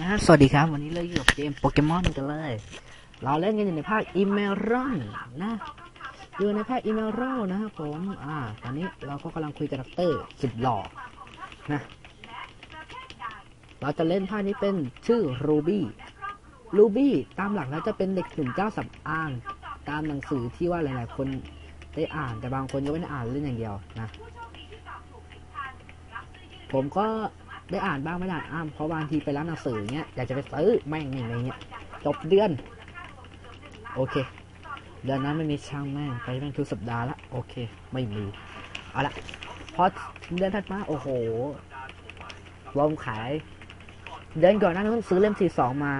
นะฮะ สวัสดีครับ วันนี้เราอยู่กับเกมโปเกมอนกันเลย เราเล่นกันอยู่ในภาคอิเมรอนนะ อยู่ในภาคอิเมรอนนะครับผม อ่า ตอนนี้เราก็กำลังคุยกับดอกเตอร์สุดหล่อ นะ เราจะเล่นภาคนี้เป็นชื่อรูบี้ รูบี้ตามหลักแล้วจะเป็นเด็กหนุ่มเจ้าสำอาง ตามหนังสือที่ว่าหลาย ๆ คนได้อ่าน แต่บางคนก็ไม่ได้อ่านเล่นอย่างเดียวนะ ผมก็ ได้อ่านบ้างไม่ได้อ่านเพราะบางทีไปร้านหนังสือเงี้ยอยากจะไปซื้อแม่งนี่ไรเงี้ยจบเดือน โอเค เดือนนั้นไม่มีช่างแม่งไปแม่งทุกสัปดาห์ละโอเค ไม่มีเอาละพอถึงเดือนถัดมาโอ้โหรวมขาย เดือนก่อนหน้านั้นซื้อเล่มสี่สองมา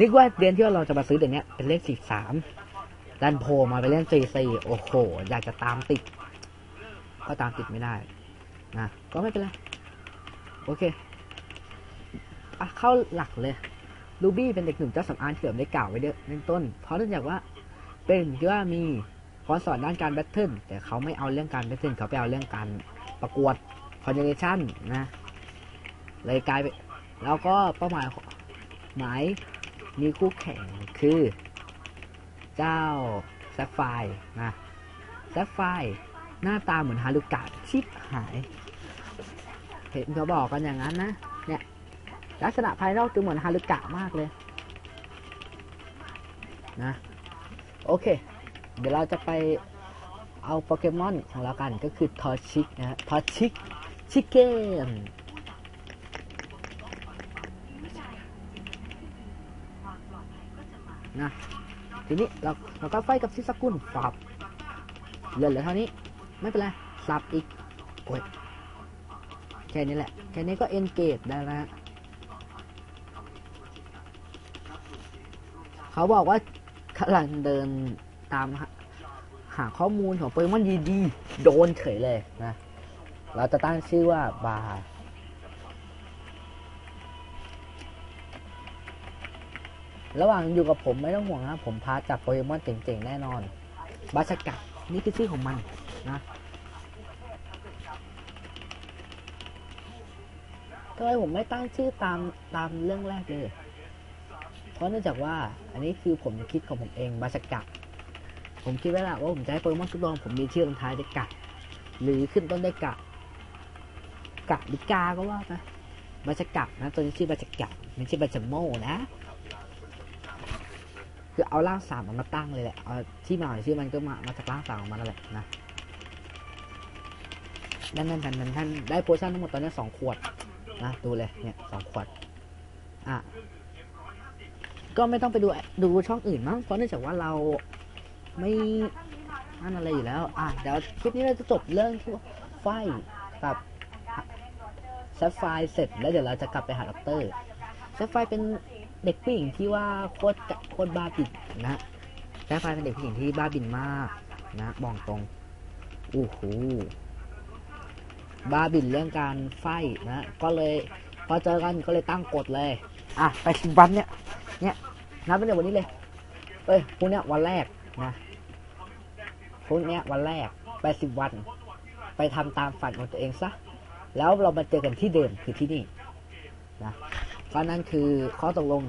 นึกว่าเดือนที่เราจะมาซื้อเดือนนี้เป็นเลขสี่สามดันโผล่มาเป็นเลขสี่สี่โอ้โห อยากจะตามติด ก็ตามติดไม่ได้นะก็ไม่เป็นไร โอเคอะเข้าหลักเลยลูบี้เป็นเด็กหนุ่มเจ้าสำอางที่ผมได้กล่าวไว้เด้อในต้น เพราะเนื่องจากว่าเป็นที่ว่ามีพรสอนด้านการแบทเทิลแต่เขาไม่เอาเรื่องการแบทเทิลเขาไปเอาเรื่องการประกวดคอนเนเชั่นนะเลยกลายเป็นแล้วก็เป้าหมายหมายมีคู่แข่งคือ เจ้าแซฟไฟนะแซฟไฟหน้าตาเหมือนฮารุกะชิบหาย เห็นเขาบอกกันอย่างนั้นนะ เนี่ย ลักษณะภายนอกดูเหมือนฮารุกะมากเลย นะ โอเค เดี๋ยวเราจะไปเอาโปเกมอนของเรากันก็คือทอชิกนะฮะทอชิกชิเกนนะทีนี้เราเราก็ไฟกับซิสกุลฝับเหลือเหลือเท่านี้ ไม่เป็นไรสับอีกโอ้ย ค่นี้แหละ แค่นี้ก็เอนเกจได้แล้วฮะเขาบอกว่ากำลังเดินตามหาหาข้อมูลของโปเกมอนดีๆ โดนเฉยเลยนะ เราจะตั้งชื่อว่าบาร์ระหว่างอยู่กับผมไม่ต้องห่วงนะ ผมพาจับโปเกมอนเจ๋งๆ แน่นอน บาชกัดนี่คือชื่อของมันนะ ทำไมผมไม่ตั้งชื่อตามตามเรื่องแรกเลย เพราะเนื่องจากว่า อันนี้คือผมคิดของผมเองบาสกะผมคิดไว้แล้วว่าผมจะให้โปเกมอนทุกตัวผมมีชื่อลงท้ายด้วยกะ หรือขึ้นต้นด้วยกะ กะหรือกาก็ว่าไปบาสกะนะตัวนี้ชื่อบาสกะไม่ใช่บาสโมนะ คือเอาร่างสามมันมาตั้งเลยแหละเอาที่มาของชื่อมันก็มามาจากร่างสามของมันนั่นแหละนะนั่นนั่นท่านนั่นท่านได้โพชั่นทั้งหมดตอนนี้สองขวด นะดูเลยเนี่ยสองขวดอะก็ไม่ต้องไปดูดูช่องอื่นมั้งเพราะเนื่องจากว่าเราไม่นั่นอะไรอยู่แล้ว อะเดี๋ยวคลิปนี้เราจะจบเรื่องที่ว่าไฟกับแซฟไฟเสร็จแล้วเดี๋ยวเราจะกลับไปหาด็อกเตอร์แซฟไฟเป็นเด็กผู้หญิงที่ว่าโคตรกะโคตรบ้าบินนะแซฟไฟเป็นเด็กผู้หญิงที่บ้าบินมากนะบอกตรงโอู้หู บ้าบินเรื่องการไฟนะก็เลยพอเจอกันก็เลยตั้งกฎเลย อะไปสิบวันเนี่ยเนี่ยนับตั้งแต่วันนี้เลยเอ้ยพรุ่งเนี้ยวันแรกนะพรุ่งเนี้ยวันแรกไปสิบวัน ไปทำตามฝันของตัวเองซะแล้วเรามาเจอกันที่เดิมคือที่นี่นะเพราะนั่นคือข้อตกลง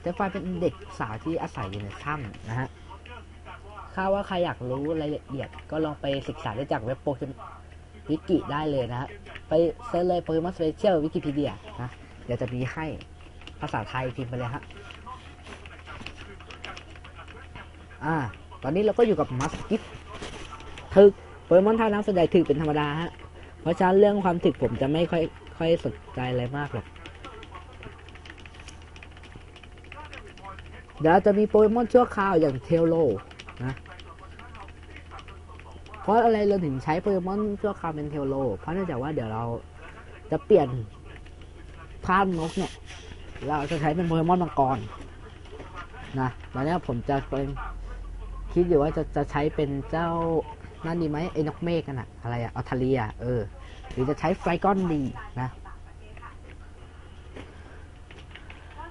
เจฟไฟเป็นเด็กสาวที่อาศัยอยู่ในถ้ำนะฮะถ้าว่าใครอยากรู้รายละเอียดก็ลองไปศึกษาได้จากเว็บโปเกม วิกิได้เลยนะไปเซิร์ชเลยโปเกมอนสเปเชียลวิกิพีเดียนะเดี๋ยวจะมีให้ภาษาไทยพิมพ์ไปเลยฮะอ่า ตอนนี้เราก็อยู่กับมัสกิทถึกโปเกมอนท่าน้ำส่วนใหญ่ถึกเป็นธรรมดาฮะ เพราะฉะนั้นเรื่องความถึกผมจะไม่ค่อยค่อยสนใจอะไรมากหรอก เดี๋ยวจะมีโปเกมอนชั่วคราวอย่างเทลโลนะ เพราะอะไรเราถึงใช้โปเกมอนชั่วคราวเป็นเทลโล เพราะเนื่องจากว่าเดี๋ยวเราจะเปลี่ยนพานนกเนี่ย เราจะใช้เป็นโปเกมอนมังกรนะตอนนี้ผมจะเป็นคิดอยู่ว่าจะจะใช้เป็นเจ้านั่นดีไหมไอ้นกเมฆกันอะอะไรอะอัลทาเลียเออ หรือจะใช้ไฟก้อนดีนะ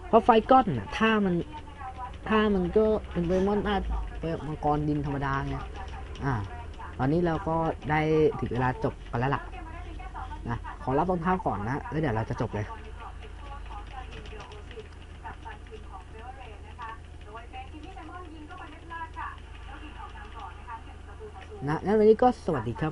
เพราะไฟก้อนน่ะถ้ามันถ้ามันก็เป็นโปเกมอนอามังกรดินธรรมดาไงอ่า ตอนนี้เราก็ได้ถึงเวลาจบกันแล้วล่ะนะขอรับรองเท้าก่อนนะ แล้วเดี๋ยวเราจะจบเลยนะนั้นวันนี้ก็สวัสดีครับ